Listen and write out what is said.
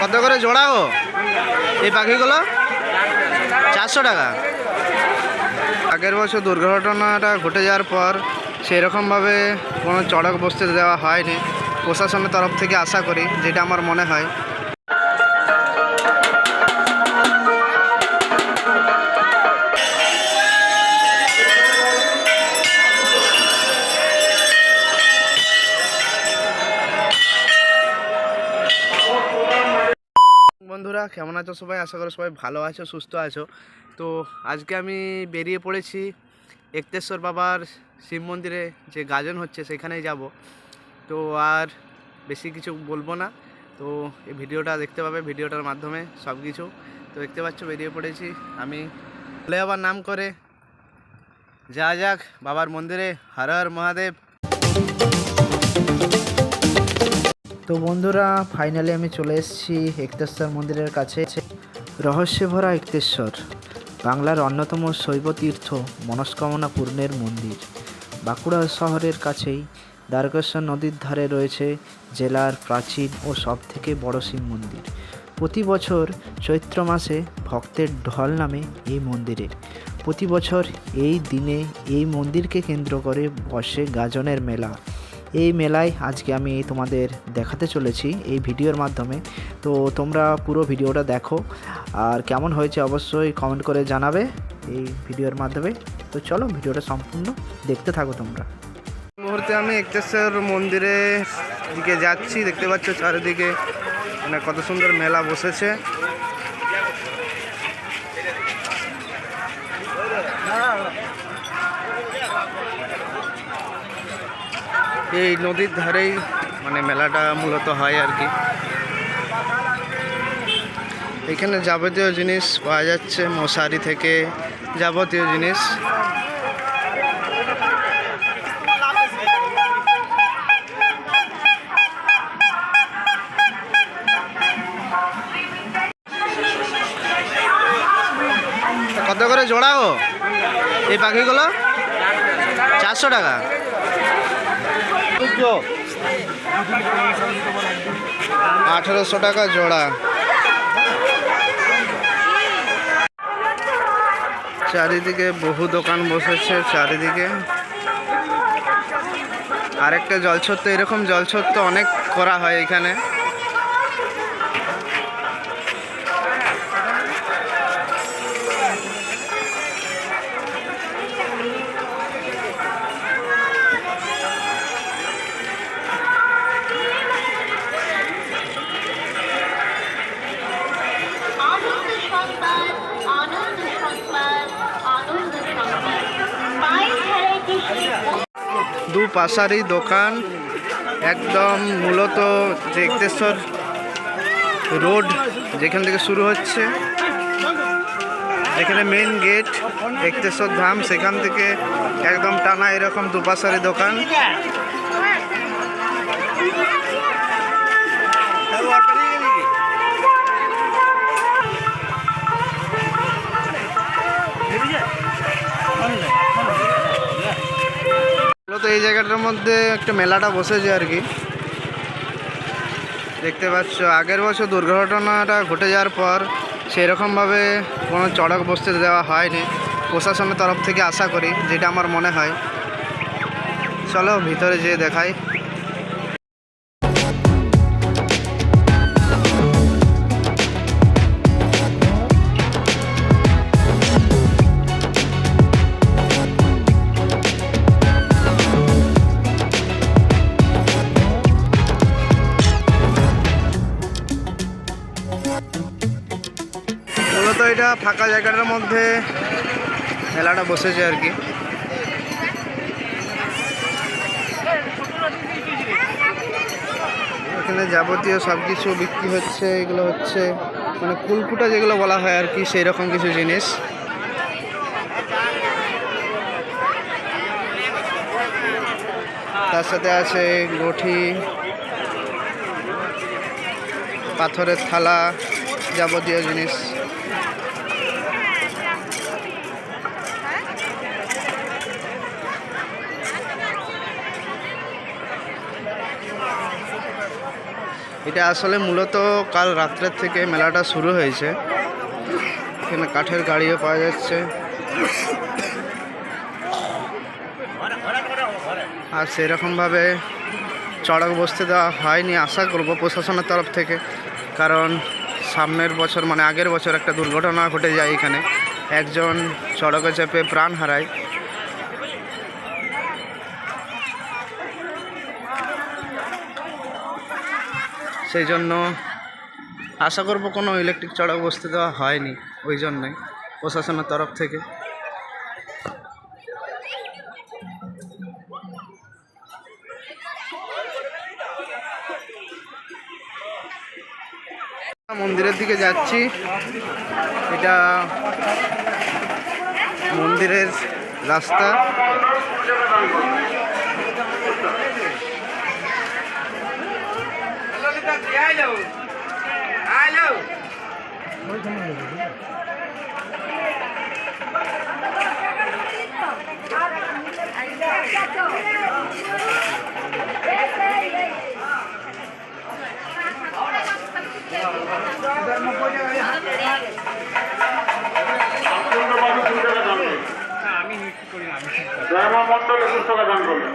কত করে জোড়া গো? এই পাখিগুলো? চারশো টাকা। আগের বছর দুর্ঘটনাটা ঘটে যাওয়ার পর সেরকমভাবে কোনো চড়ক বসতে দেওয়া হয়নি। প্রশাসনের তরফ থেকে আশা করি, যেটা আমার মনে হয় বন্ধুরা, কেমন আছো সবাই? আশা করি সবাই ভালো আছো, সুস্থ আছো। তো আজকে আমি বেরিয়ে পড়েছি একতেশ্বর বাবার শিব মন্দিরে, যে গাজন হচ্ছে সেখানেই যাব। তো আর বেশি কিছু বলব না। তো এই ভিডিওটা দেখতে পাবে, ভিডিওটার মাধ্যমে সব কিছু তো দেখতে পাচ্ছ, বেরিয়ে পড়েছি আমি। ভোলে বাবার নাম করে। যা যাক, বাবার মন্দিরে। হর হর মহাদেব। তো বন্ধুরা ফাইনালি আমি চলে এসেছি একতেশ্বর মন্দিরের কাছে। রহস্যে ভরা একতেশ্বর বাংলার অন্যতম শৈব তীর্থ মনস্কামনা পূর্ণের মন্দির। বাঁকুড়া শহরের কাছেই দ্বারকেশ্বর নদীর ধারে রয়েছে জেলার প্রাচীন ও সবথেকে বড় শিব মন্দির। প্রতি বছর চৈত্র মাসে ভক্তের ঢল নামে এই মন্দিরে প্রতি বছর এই দিনে এই মন্দিরকে কেন্দ্র করে বসে গাজনের মেলা। এই মেলায় আজকে আমি তোমাদের দেখাতে চলেছি এই ভিডিওর মাধ্যমে। তো তোমরা পুরো ভিডিওটা দেখো। আর কেমন হয়েছে অবশ্যই কমেন্ট করে জানাবে এই ভিডিওর মাধ্যমে। তো চলো ভিডিওটা সম্পূর্ণ দেখতে থাকো তোমরা। মুহূর্তে আমি একতেশ্বর মন্দিরের দিকে যাচ্ছি। দেখতে পাচ্ছ চারিদিকে মানে কত সুন্দর মেলা বসেছে। এই নদীর ধারেই মানে মেলাটা মূলত হয় আর কি। এখানে যাবতীয় জিনিস পাওয়া যাচ্ছে, মশারি থেকে যাবতীয় জিনিস। কত করে জোড়া গো? এই পাখিগুলো? চারশো টাকা। আঠেরোশো। টাকা জোড়া। চারিদিকে বহু দোকান বসেছে, চারিদিকে। আরেকটা জলছত্র, এরকম জলছত্র অনেক করা হয় এখানে। দু পাশারি দোকান, একদম মূলত একতেশ্বর রোড যেখান থেকে শুরু হচ্ছে এখানে মেন গেট একতেশ্বর ধাম, সেখান থেকে একদম টানা এরকম দুপাশারি দোকান। এই জায়গাটার মধ্যে একটা মেলাটা বসেছে আর কি। দেখতে পাচ্ছ, আগের বছর দুর্ঘটনাটা ঘটে যাওয়ার পর সেরকমভাবে কোনো চড়ক বসতে দেওয়া হয়নি। প্রশাসনের তরফ থেকে আশা করি, যেটা আমার মনে হয়। চলো ভিতরে যেয়ে দেখাই। এটা ফাঁকা জায়গাটার মধ্যে মেলাটা বসেছে আর কি। এখানে যাবতীয় সব কিছু বিক্রি হচ্ছে, এগুলো হচ্ছে মানে কুলকুটা যেগুলো বলা হয় আর কি সেই রকম কিছু জিনিস। তার সাথে আছে গঠি, পাথরের থালা যাবতীয় জিনিস। এটা আসলে মূলত কাল রাত্রের থেকে মেলাটা শুরু হয়েছে। এখানে কাঠের গাড়িও পাওয়া যাচ্ছে। আর সেরকমভাবে চড়ক বসতে দেওয়া হয়নি, আশা করব প্রশাসনের তরফ থেকে। কারণ সামনের বছর মানে আগের বছর একটা দুর্ঘটনা ঘটে যায় এখানে। একজন চড়কে চেপে প্রাণ হারায়। সেই জন্য আশা করব কোনো ইলেকট্রিক চড়ক বসতে দেওয়া হয়নি, ওই জন্যই, প্রশাসনের তরফ থেকে। মন্দিরের দিকে যাচ্ছি। এটা মন্দিরের রাস্তা। জয়মা মন্ডল একুশ টাকা দান করলেন